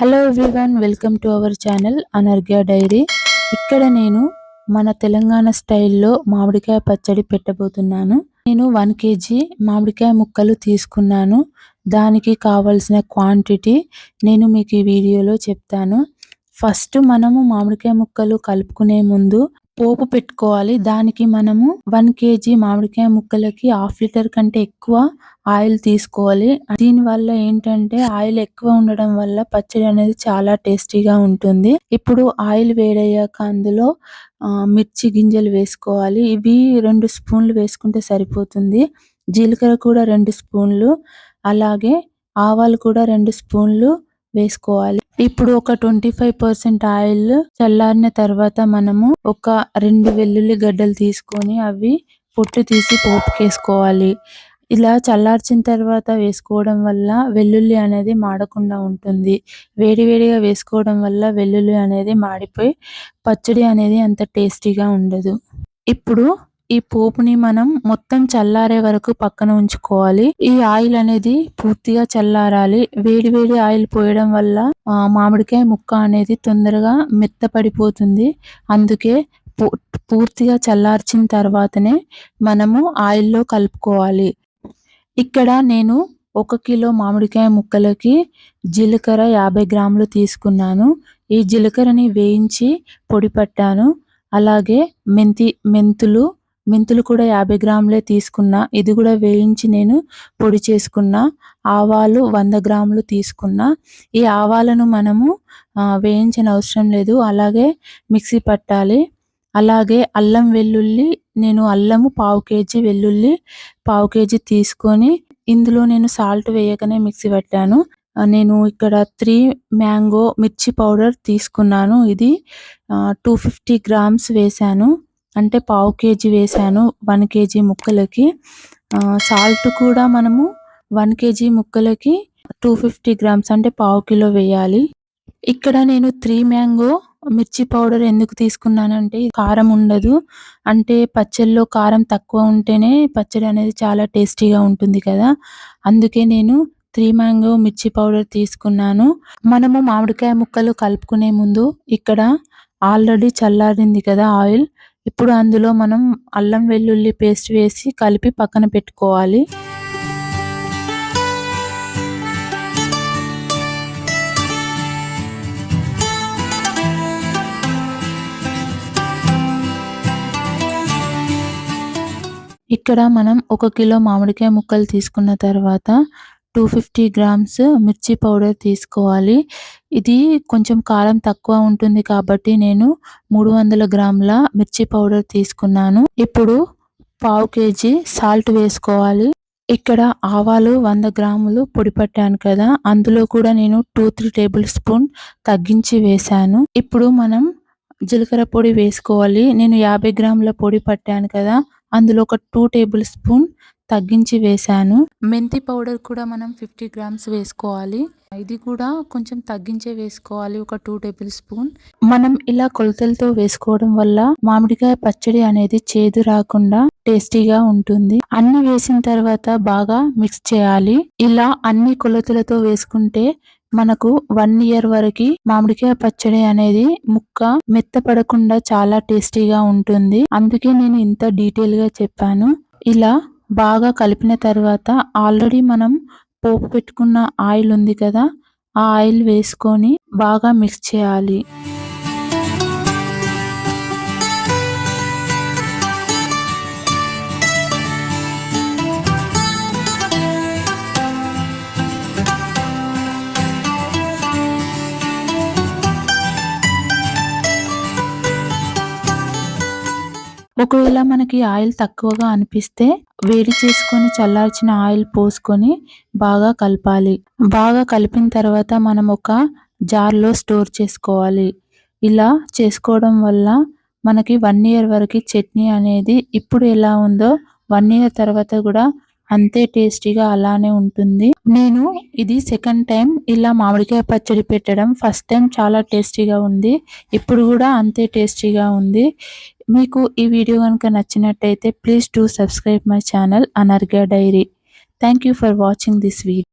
Hello everyone welcome to our channel Anarghya diary ఇక్కడ నేను మన తెలంగాణ స్టైల్లో మామిడికాయ పచ్చడి పెట్టబోతున్నాను. నేను వన్ కేజీ మామిడికాయ ముక్కలు తీసుకున్నాను. దానికి కావలసిన క్వాంటిటీ నేను మీకు ఈ వీడియోలో చెప్తాను. ఫస్ట్ మనము మామిడికాయ ముక్కలు కలుపుకునే ముందు పోపు పెట్టుకోవాలి. దానికి మనము వన్ కేజీ మామిడికాయ ముక్కలకి హాఫ్ లీటర్ కంటే ఎక్కువ ఆయిల్ తీసుకోవాలి. దీని వల్ల ఏంటంటే ఆయిల్ ఎక్కువ ఉండడం వల్ల పచ్చడి అనేది చాలా టేస్టీగా ఉంటుంది. ఇప్పుడు ఆయిల్ వేడయ్యాక అందులో మిర్చి గింజలు వేసుకోవాలి. ఇవి రెండు స్పూన్లు వేసుకుంటే సరిపోతుంది. జీలకర్ర కూడా రెండు స్పూన్లు అలాగే ఆవాలు కూడా రెండు స్పూన్లు వేసుకోవాలి. ఇప్పుడు ఒక ట్వంటీ ఫైవ్ పర్సెంట్ ఆయిల్ చల్లారిన తర్వాత మనము ఒక రెండు వెల్లుల్లి గడ్డలు తీసుకొని అవి పొట్టు తీసి పోపుకేసుకోవాలి. ఇలా చల్లార్చిన తర్వాత వేసుకోవడం వల్ల వెల్లుల్లి అనేది మాడకుండా ఉంటుంది. వేడివేడిగా వేసుకోవడం వల్ల వెల్లుల్లి అనేది మాడిపోయి పచ్చడి అనేది అంత టేస్టీగా ఉండదు. ఇప్పుడు ఈ పోపుని మనం మొత్తం చల్లారే వరకు పక్కన ఉంచుకోవాలి. ఈ ఆయిల్ అనేది పూర్తిగా చల్లారాలి. వేడి వేడి ఆయిల్ పోయడం వల్ల మామిడికాయ ముక్క అనేది తొందరగా మెత్తపడిపోతుంది. అందుకే పూర్తిగా చల్లార్చిన తర్వాతనే మనము ఆయిల్లో కలుపుకోవాలి. ఇక్కడ నేను ఒక కిలో మామిడికాయ ముక్కలకి జీలకర్ర యాభై గ్రాములు తీసుకున్నాను. ఈ జీలకర్రని వేయించి పొడి పట్టాను. అలాగే మెంతి మెంతులు మెంతులు కూడా యాభై గ్రాములే తీసుకున్నా. ఇది కూడా వేయించి నేను పొడి చేసుకున్న. ఆవాలు వంద గ్రాములు తీసుకున్నా. ఈ ఆవాలను మనము వేయించిన అవసరం లేదు. అలాగే మిక్సీ పట్టాలి. అలాగే అల్లం వెల్లుల్లి నేను అల్లము పావు కేజీ వెల్లుల్లి పావు కేజీ తీసుకొని ఇందులో నేను సాల్ట్ వేయగానే మిక్సీ పట్టాను. నేను ఇక్కడ త్రీ మ్యాంగో మిర్చి పౌడర్ తీసుకున్నాను. ఇది టూ ఫిఫ్టీ గ్రామ్స్ వేశాను. అంటే పావు కేజీ వేసాను వన్ కేజీ ముక్కలకి. సాల్ట్ కూడా మనము వన్ కేజీ ముక్కలకి టూ ఫిఫ్టీ గ్రామ్స్ అంటే పావు కిలో వేయాలి. ఇక్కడ నేను త్రీ మ్యాంగో మిర్చి పౌడర్ ఎందుకు తీసుకున్నానంటే కారం ఉండదు. అంటే పచ్చళ్ళలో కారం తక్కువ ఉంటేనే పచ్చడి అనేది చాలా టేస్టీగా ఉంటుంది కదా. అందుకే నేను త్రీ మ్యాంగో మిర్చి పౌడర్ తీసుకున్నాను. మనము మామిడికాయ ముక్కలు కలుపుకునే ముందు ఇక్కడ ఆల్రెడీ చల్లారింది కదా ఆయిల్. ఇప్పుడు అందులో మనం అల్లం వెల్లుల్లి పేస్ట్ వేసి కలిపి పక్కన పెట్టుకోవాలి. ఇక్కడ మనం ఒక కిలో మామిడికాయ ముక్కలు తీసుకున్న తర్వాత టూ ఫిఫ్టీ గ్రామ్స్ మిర్చి పౌడర్ తీసుకోవాలి. ఇది కొంచెం కారం తక్కువ ఉంటుంది కాబట్టి నేను మూడు వందల గ్రాముల మిర్చి పౌడర్ తీసుకున్నాను. ఇప్పుడు పావు కేజీ సాల్ట్ వేసుకోవాలి. ఇక్కడ ఆవాలు వంద గ్రాములు పొడి పట్టాను కదా అందులో కూడా నేను టూ త్రీ టేబుల్ స్పూన్ తగ్గించి వేశాను. ఇప్పుడు మనం జీలకర్ర పొడి వేసుకోవాలి. నేను యాభై గ్రాముల పొడి పట్టాను కదా అందులో ఒక టూ టేబుల్ స్పూన్ తగ్గించి వేసాను మెంతి పౌడర్ కూడా మనం ఫిఫ్టీ గ్రామ్స్ వేసుకోవాలి. ఇది కూడా కొంచెం తగ్గించే వేసుకోవాలి ఒక టూ టేబుల్ స్పూన్. మనం ఇలా కొలతలతో వేసుకోవడం వల్ల మామిడికాయ పచ్చడి అనేది చేదు రాకుండా టేస్టీగా ఉంటుంది. అన్ని వేసిన తర్వాత బాగా మిక్స్ చేయాలి. ఇలా అన్ని కొలతలతో వేసుకుంటే మనకు వన్ ఇయర్ వరకు మామిడికాయ పచ్చడి అనేది ముక్క మెత్తపడకుండా చాలా టేస్టీగా ఉంటుంది. అందుకే నేను ఇంత డీటెయిల్గా చెప్పాను. ఇలా బాగా కలిపిన తర్వాత ఆల్రెడీ మనం పోపు పెట్టుకున్న ఆయిల్ ఉంది కదా ఆ ఆయిల్ వేసుకొని బాగా మిక్స్ చేయాలి. ఒకవేళ మనకి ఆయిల్ తక్కువగా అనిపిస్తే వేడి చేసుకొని చల్లార్చిన ఆయిల్ పోసుకొని బాగా కలపాలి. బాగా కలిపిన తర్వాత మనం ఒక జార్లో స్టోర్ చేసుకోవాలి. ఇలా చేసుకోవడం వల్ల మనకి వన్ ఇయర్ వరకు చట్నీ అనేది ఇప్పుడు ఎలా ఉందో వన్ ఇయర్ తర్వాత కూడా అంతే టేస్టీగా అలానే ఉంటుంది. నేను ఇది సెకండ్ టైం ఇలా మామిడికాయ పచ్చడి పెట్టడం ఫస్ట్ టైం చాలా టేస్టీగా ఉంది. ఇప్పుడు కూడా అంతే టేస్టీగా ఉంది. మీకు ఈ వీడియో కనుక నచ్చినట్టయితే please to subscribe my channel Anargha diary thank you for watching this video